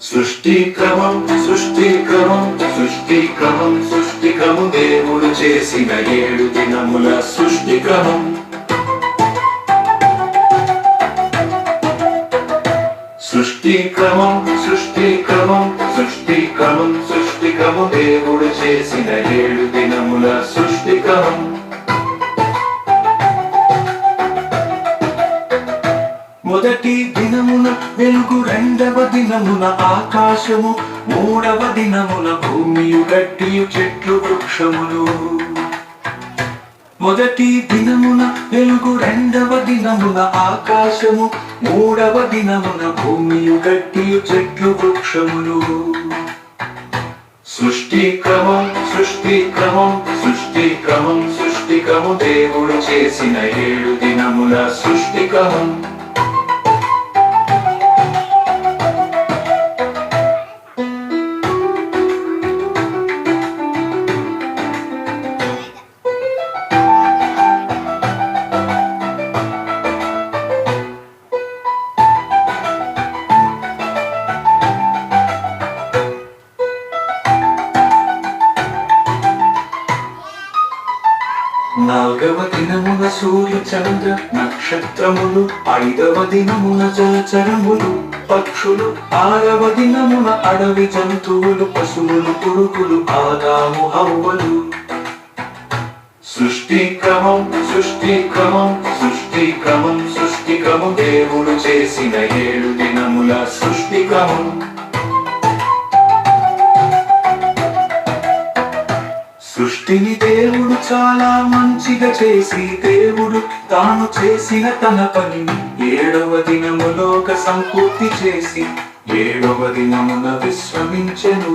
సృష్టి క్రమం సృష్టి క్రమం దేవుడు చేసిన ఏడు దినముల సృష్టి క్రమం సృష్టి క్రమం సృష్టి దేవుడు చేసిన ఏడు దినముల సృష్టి మొదటి దినమున వెలుగు రెండవ దినమున ఆకాశము మూడవ దినమున భూమియు గట్టియు చెట్లు వృక్షములు. మొదటి దినమున వెలుగు రెండవ దినమున ఆకాశము మూడవ దినమున భూమియు గట్టియు చెట్లు వృక్షములు. సృష్టి క్రమం సృష్టి క్రమం సృష్టి క్రమం సృష్టి క్రమం దేవుడు చేసిన ఏడు దినముల సృష్టి క్రమం. నాల్గవ దినమున సూర్య చంద్ర నక్షత్రములు ఐదవ దినమున జలచరములు పక్షులు ఆరవ దినమున అడవి జంతువులు పశువులు పురుగులు ఆదాము హవ్వలు. సృష్టి క్రమం సృష్టి క్రమం సృష్టి క్రమం సృష్టి క్రమం దేవుడు చేసిన ఏడు దినముల సృష్టి క్రమం. సృష్టిని దేవుడు చాలా మంచిగా చేసి దేవుడు తాను చేసిన తన పని. ఏడవ దినములోక సంపూర్తి చేసి ఏడవ దినమున విశ్రమించెను.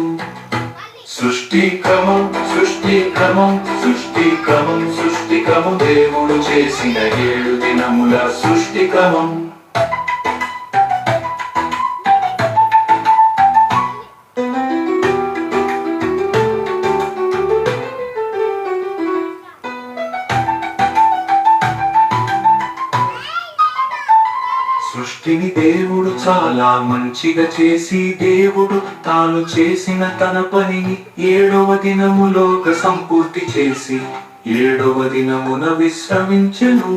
సృష్టి క్రమం సృష్టి క్రమం సృష్టి క్రమం సృష్టి క్రమం దేవుడు చేసిన ఏడు దినముల సృష్టి క్రమం. సృష్టిని దేవుడు చాలా మంచిగా చేసి దేవుడు తాను చేసిన తన పనిని ఏడవ దినములోక సంపూర్తి చేసి ఏడవ దినమున విశ్రమించెను.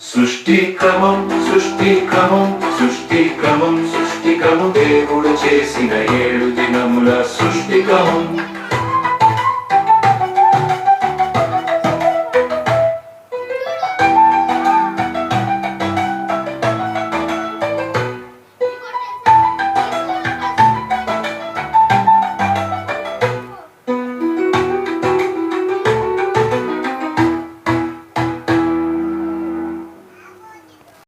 సృష్టి క్రమం సృష్టి క్రమం సృష్టి క్రమం సృష్టి క్రమం దేవుడు చేసిన ఏడు దినముల సృష్టి క్రమం.